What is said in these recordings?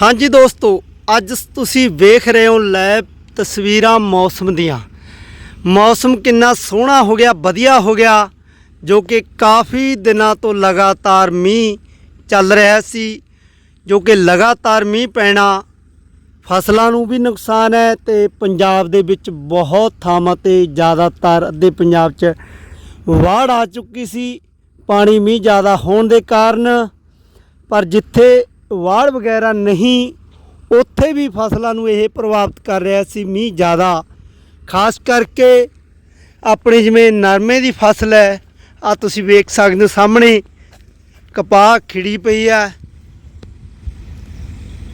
ਹਾਂਜੀ ਦੋਸਤੋ, ਅੱਜ ਤੁਸੀਂ ਵੇਖ ਰਹੇ ਹੋ ਲੈ ਤਸਵੀਰਾਂ ਮੌਸਮ ਦੀਆਂ। ਮੌਸਮ ਕਿੰਨਾ ਸੋਹਣਾ ਹੋ ਗਿਆ, ਵਧੀਆ ਹੋ ਗਿਆ, ਜੋ ਕਿ ਕਾਫੀ ਦਿਨਾਂ ਤੋਂ ਲਗਾਤਾਰ ਮੀਂਹ ਚੱਲ ਰਿਹਾ ਸੀ, ਜੋ ਕਿ ਲਗਾਤਾਰ ਮੀਂਹ ਪੈਣਾ ਫਸਲਾਂ ਨੂੰ ਵੀ ਨੁਕਸਾਨ ਹੈ ਤੇ ਪੰਜਾਬ ਦੇ ਵਿੱਚ ਬਹੁਤ ਥਾਵਾਂ ਤੇ ਜ਼ਿਆਦਾਤਰ ਅੱਧੇ ਪੰਜਾਬ 'ਚ ਵਾੜ ਆ ਚੁੱਕੀ ਸੀ, ਪਾਣੀ ਮੀਂਹ ਜ਼ਿਆਦਾ ਹੋਣ ਦੇ ਕਾਰਨ। ਪਰ ਜਿੱਥੇ ਵਾੜ ਵਗੈਰਾ ਨਹੀਂ, ਉੱਥੇ ਵੀ ਫਸਲਾਂ ਨੂੰ ਇਹ ਪ੍ਰਭਾਵਿਤ ਕਰ ਰਿਹਾ ਸੀ, ਮੀਂਹ ਜ਼ਿਆਦਾ। ਖਾਸ ਕਰਕੇ ਆਪਣੇ ਜਿਵੇਂ ਨਰਮੇ ਦੀ ਫਸਲ ਹੈ ਆ ਤੁਸੀਂ ਵੇਖ ਸਕਦੇ ਹੋ ਸਾਹਮਣੇ, ਕਪਾਹ ਖਿੜੀ ਪਈ ਹੈ।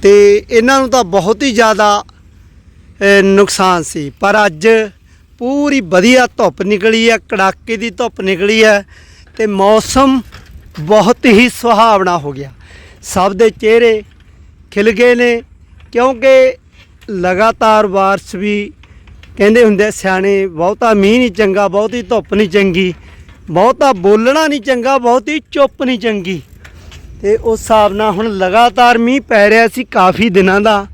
ਤੇ ਇਹਨਾਂ ਨੂੰ ਤਾਂ ਬਹੁਤ ਹੀ ਜ਼ਿਆਦਾ ਨੁਕਸਾਨ ਸੀ। ਪਰ ਅੱਜ ਪੂਰੀ ਵਧੀਆ ਧੁੱਪ ਨਿਕਲੀ ਹੈ, ਕੜਾਕੇ ਦੀ ਧੁੱਪ ਨਿਕਲੀ ਹੈ, ਤੇ ਮੌਸਮ ਬਹੁਤ ਹੀ ਸੁਹਾਵਣਾ ਹੋ ਗਿਆ। ਸਭ ਦੇ ਚਿਹਰੇ ਖਿਲ ਗਏ ਨੇ, ਕਿਉਂਕਿ ਲਗਾਤਾਰ ਬਾਰਿਸ਼ ਵੀ ਕਹਿੰਦੇ ਹੁੰਦੇ ਸਿਆਣੇ ਬਹੁਤਾ ਮੀਂਹ ਨਹੀਂ ਚੰਗਾ, ਬਹੁਤੀ ਧੁੱਪ ਨਹੀਂ ਚੰਗੀ, ਬਹੁਤਾ ਬੋਲਣਾ ਨਹੀਂ ਚੰਗਾ, ਬਹੁਤੀ ਚੁੱਪ ਨਹੀਂ ਚੰਗੀ। ਤੇ ਉਸ ਹਿਸਾਬ ਨਾਲ ਹੁਣ ਲਗਾਤਾਰ ਮੀਂਹ ਪੈ ਰਿਹਾ ਸੀ ਕਾਫੀ ਦਿਨਾਂ ਦਾ,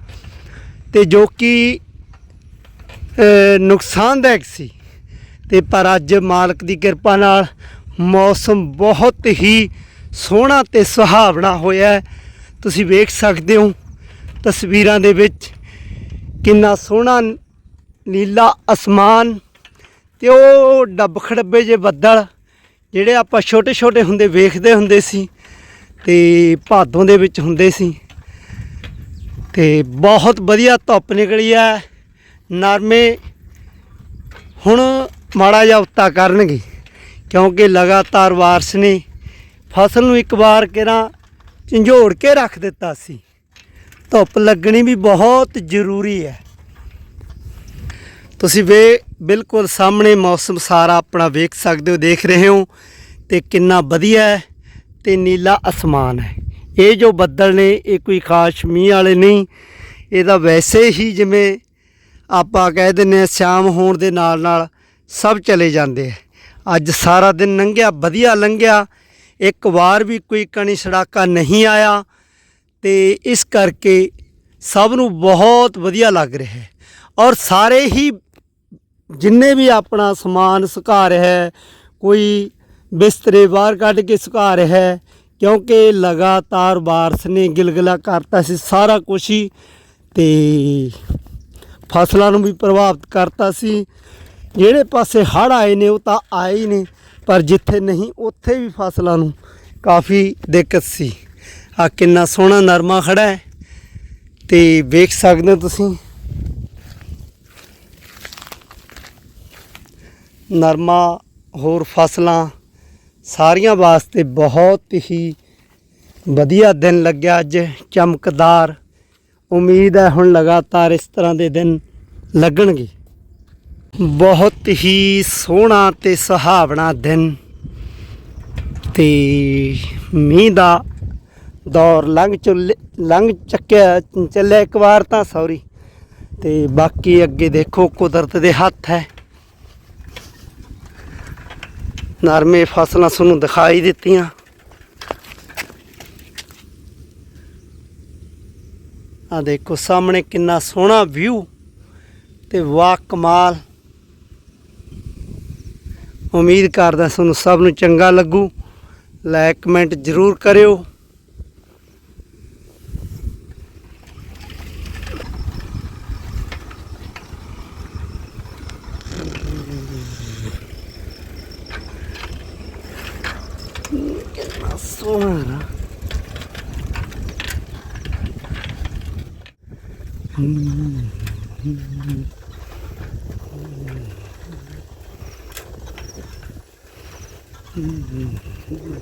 ਤੇ ਜੋ ਕਿ ਨੁਕਸਾਨਦਾਇਕ ਸੀ। ਤੇ ਪਰ ਅੱਜ ਮਾਲਕ ਦੀ ਕਿਰਪਾ ਨਾਲ ਮੌਸਮ ਬਹੁਤ ਹੀ ਸੋਹਣਾ ਤੇ ਸੁਹਾਵਣਾ ਹੋਇਆ ਤੁਸੀਂ ਵੇਖ ਸਕਦੇ ਹੋ ਤਸਵੀਰਾਂ ਦੇ ਵਿੱਚ ਕਿੰਨਾ ਸੋਹਣਾ ਨੀਲਾ ਅਸਮਾਨ ਤੇ ਉਹ ਡੱਬ ਖੜੱਬੇ ਜੇ ਬੱਦਲ ਜਿਹੜੇ ਆਪਾਂ ਛੋਟੇ ਛੋਟੇ ਹੁੰਦੇ ਵੇਖਦੇ ਹੁੰਦੇ ਸੀ ਤੇ ਭਾਦੋਂ ਦੇ ਵਿੱਚ ਹੁੰਦੇ ਸੀ। ਤੇ ਬਹੁਤ ਵਧੀਆ ਧੁੱਪ ਨਿਕਲੀ ਹੈ। ਨਰਮੇ ਹੁਣ ਮਾੜਾ ਜਿਹਾ ਉੱਤਾ ਕਰਨਗੇ ਕਿਉਂਕਿ ਲਗਾਤਾਰ ਵਾਰਸ ਨੇ। ਫਸਲ ਨੂੰ ਇੱਕ ਵਾਰ ਕਿਰਾਂ ਝੰਜੋੜ ਕੇ ਰੱਖ ਦਿੱਤਾ ਸੀ। ਧੁੱਪ ਲੱਗਣੀ ਵੀ ਬਹੁਤ ਜ਼ਰੂਰੀ ਹੈ। ਤੁਸੀਂ ਵੇ ਬਿਲਕੁਲ ਸਾਹਮਣੇ ਮੌਸਮ ਸਾਰਾ ਆਪਣਾ ਵੇਖ ਸਕਦੇ ਹੋ, ਦੇਖ ਰਹੇ ਹੋ ਤੇ ਕਿੰਨਾ ਵਧੀਆ ਹੈ ਤੇ ਨੀਲਾ ਅਸਮਾਨ ਹੈ। ਇਹ ਜੋ ਬੱਦਲ ਨੇ, ਇਹ ਕੋਈ ਖਾਸ ਮੀਂਹ ਵਾਲੇ ਨਹੀਂ ਇਹਦਾ ਵੈਸੇ ਹੀ ਜਿਵੇਂ ਆਪਾਂ ਕਹਿ ਦਿੰਦੇ ਹਾਂ ਸ਼ਾਮ ਹੋਣ ਦੇ ਨਾਲ ਨਾਲ ਸਭ ਚਲੇ ਜਾਂਦੇ ਆ ਅੱਜ ਸਾਰਾ ਦਿਨ ਲੰਘਿਆ, ਵਧੀਆ ਲੰਘਿਆ ਇੱਕ ਵਾਰ ਵੀ ਕੋਈ ਕਣੀ ਸੜਾਕਾ ਨਹੀਂ ਆਇਆ ਤੇ ਇਸ ਕਰਕੇ ਸਭ ਨੂੰ ਬਹੁਤ ਵਧੀਆ ਲੱਗ ਰਿਹਾ ਹੈ। ਔਰ ਸਾਰੇ ਹੀ ਜਿੰਨੇ ਵੀ ਆਪਣਾ ਸਮਾਨ ਸੁਕਾ ਰਿਹਾ ਹੈ, ਕੋਈ ਬਿਸਤਰੇ ਬਾਹਰ ਕੱਢ ਕੇ ਸੁਕਾ ਰਿਹਾ ਹੈ, ਕਿਉਂਕਿ ਲਗਾਤਾਰ ਬਾਰਸ਼ ਨੇ ਗਿਲਗਲਾ ਕਰਤਾ ਸੀ ਸਾਰਾ ਕੁਝ ਹੀ ਤੇ ਫਸਲਾਂ ਨੂੰ ਵੀ ਪ੍ਰਭਾਵਿਤ ਕਰਤਾ ਸੀ। ਜਿਹੜੇ ਪਾਸੇ ਹੜ੍ਹ ਆਏ ਨੇ ਉਹ ਤਾਂ ਆਏ ਹੀ ਨੇ। ਪਰ ਜਿੱਥੇ ਨਹੀਂ, ਉੱਥੇ ਵੀ ਫਸਲਾਂ ਨੂੰ ਕਾਫੀ ਦਿੱਕਤ ਸੀ। ਆ ਕਿੰਨਾ ਸੋਹਣਾ ਨਰਮਾ ਖੜਾ ਹੈ। ਤੇ ਵੇਖ ਸਕਦੇ ਹੋ ਤੁਸੀਂ। ਨਰਮਾ, ਹੋਰ ਫਸਲਾਂ ਸਾਰੀਆਂ ਵਾਸਤੇ ਬਹੁਤ ਹੀ ਵਧੀਆ ਦਿਨ ਲੱਗਿਆ ਅੱਜ। ਚਮਕਦਾਰ। ਉਮੀਦ ਹੈ ਹੁਣ ਲਗਾਤਾਰ ਇਸ ਤਰ੍ਹਾਂ ਦੇ ਦਿਨ ਲੱਗਣਗੇ। ਬਹੁਤ ਹੀ ਸੋਹਣਾ ਤੇ ਸੁਹਾਵਣਾ ਦਿਨ ਤੇ ਮੀਂਹ ਦਾ ਦੌਰ ਲੰਘ ਚੁੱਲ, ਲੰਘ ਚੱਕਿਆ, ਚੱਲਿਆ ਇੱਕ ਵਾਰ ਤਾਂ ਸੌਰੀ ਤੇ ਬਾਕੀ ਅੱਗੇ ਦੇਖੋ, ਕੁਦਰਤ ਦੇ ਹੱਥ ਹੈ। ਨਰਮੇ ਫਸਲਾਂ ਤੁਹਾਨੂੰ ਦਿਖਾਈ ਦਿੱਤੀਆਂ। ਆ ਦੇਖੋ, ਸਾਹਮਣੇ ਕਿੰਨਾ ਸੋਹਣਾ ਵਿਊ ਤੇ ਵਾਹ ਕਮਾਲ ਉਮੀਦ ਕਰਦਾ ਤੁਹਾਨੂੰ ਸਭ ਨੂੰ ਚੰਗਾ ਲੱਗੂ। ਲਾਈਕ ਕਮੈਂਟ ਜ਼ਰੂਰ ਕਰਿਓ। ਕਿੰਨਾ ਸੋਹਣਾ ਨਾ